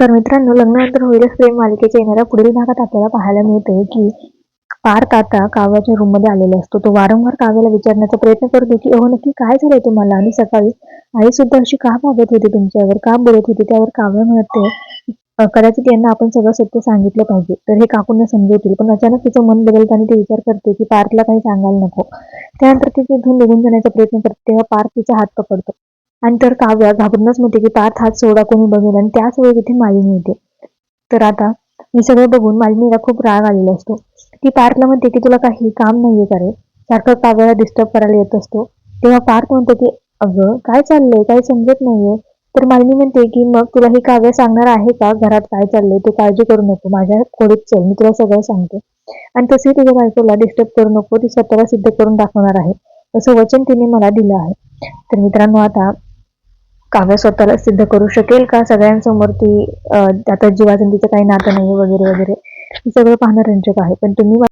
तर मित्रांनो लग्नानंतर होईलच प्रेम मालिकेच्या येणाऱ्या पुढील भागात आपल्याला पाहायला मिळते की पार्थ आता काव्याच्या रूममध्ये आलेला असतो. तो वारंवार काव्याला विचारण्याचा प्रयत्न करतो की अहो नक्की काय झालंय तुम्हाला? आणि सकाळी आई सुद्धा अशी का मागत होती तुमच्यावर का बोलत होती? त्यावर काव्य म्हणते कदाचित यांना आपण सगळं सत्य सांगितलं पाहिजे तर हे काकूंना समजवतील. पण अचानक तिचं मन बदलताना ती विचार करते की पार्थला काही सांगायला नको. त्यानंतर ती तिथून निघून जाण्याचा प्रयत्न करते तेव्हा पार्थ तिचा हात पकडतो. आणि तर काव्या घाबरूनच म्हणते की पार्थ हात सोडा कोणी बघेल आणि त्याच वेळी तिथे मालिनी येते. तर आता हे सगळं बघून मालिनीला खूप राग आलेला असतो. ती पार्थला म्हणते की तुला काही काम नाहीये करे सारखं काव्याला डिस्टर्ब करायला येत असतो. तेव्हा पार्थ म्हणतो की अगं काय चाललंय? काही समजत नाहीये. तर मालिनी म्हणते की मग तुला हे काव्य सांगणार आहे का? घरात काय चाललंय? तू काळजी करू नको. माझ्या खोडीत चल. मी तुला सगळं सांगते. आणि तसे तुझ्या बायकोला डिस्टर्ब करू नको. ती स्वतःला सिद्ध करून दाखवणार आहे. असं वचन तिने मला दिलं आहे. तर मित्रांनो आता काव्य स्वतःला सिद्ध करू शकेल का? सगळ्यांसमोर ती अं, आता काही नातं नाही वगैरे वगैरे. हे सगळं पाहणं रंजक आहे. पण तुम्ही